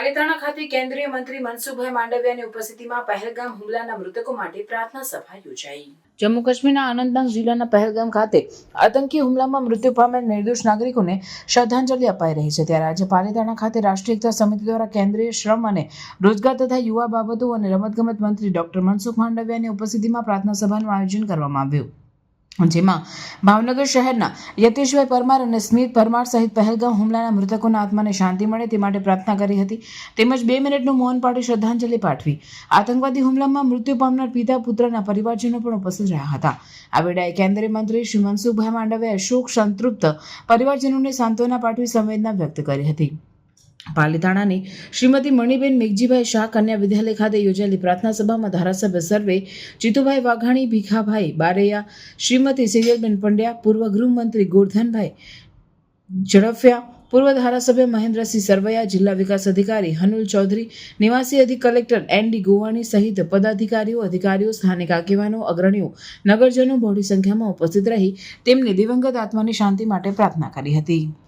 પાલીતાણા ખાતે કેન્દ્રીય મંત્રી મનસુખભાઈ માંડવિયાની ઉપસ્થિતિમાં પહેલગામ હુમલાના મૃતકો માટે પ્રાર્થના સભા યોજાઈ. જમ્મુ કાશ્મીરના અનંતનાગ જિલ્લાના પહેલગામ ખાતે આતંકી હુમલામાં મૃત્યુ પામેલ નિર્દોષ નાગરિકોને શ્રદ્ધાંજલિ અપાઈ રહી છે. ત્યારે આજે પાલીતાણા ખાતે રાષ્ટ્રીય એકતા સમિતિ દ્વારા કેન્દ્રીય શ્રમ અને રોજગાર તથા યુવા બાબતો અને રમતગમત મંત્રી ડોક્ટર મનસુખ માંડવિયાની ઉપસ્થિતિમાં પ્રાર્થના સભાનું આયોજન કરવામાં આવ્યું. જેમાં ભાવનગર શહેરના યતીશભાઈ પરમાર અને સ્મિત પરમાર સહિત પહેલગામ હુમલાના મૃતકોના આત્માને શાંતિ મળે તે માટે પ્રાર્થના કરી હતી. તેમજ બે મિનિટનું મૌન પાડી શ્રદ્ધાંજલિ પાઠવી. આતંકવાદી હુમલામાં મૃત્યુ પામનાર પિતા, પુત્રના પરિવારજનો પણ ઉપસ્થિત રહ્યા હતા. આ વેળાએ કેન્દ્રીય મંત્રી શ્રી મનસુખભાઈ માંડવે અશોક સંતૃપ્ત પરિવારજનોને સાંત્વના પાઠવી સંવેદના વ્યક્ત કરી હતી. પાલીતાણાની શ્રીમતી મણિબેન મેઘજીભાઈ શાહ કન્યા વિદ્યાલય ખાતે યોજાયેલી પ્રાર્થના સભામાં ધારાસભ્ય સર્વે, જીતુભાઈ વાઘાણી, ભીખાભાઈ બારૈયા, શ્રીમતી સિરિયલબેન પંડ્યા, પૂર્વ ગૃહમંત્રી ગોરધનભાઈ ઝડફિયા, પૂર્વ ધારાસભ્ય મહેન્દ્રસિંહ સરવૈયા, જિલ્લા વિકાસ અધિકારી હનુલ ચૌધરી, નિવાસી અધિક કલેક્ટર એન ડી ગોવાણી સહિત પદાધિકારીઓ, અધિકારીઓ, સ્થાનિક આગેવાનો, અગ્રણીઓ, નગરજનો બહોળી સંખ્યામાં ઉપસ્થિત રહી તેમની દિવંગત આત્માની શાંતિ માટે પ્રાર્થના કરી હતી.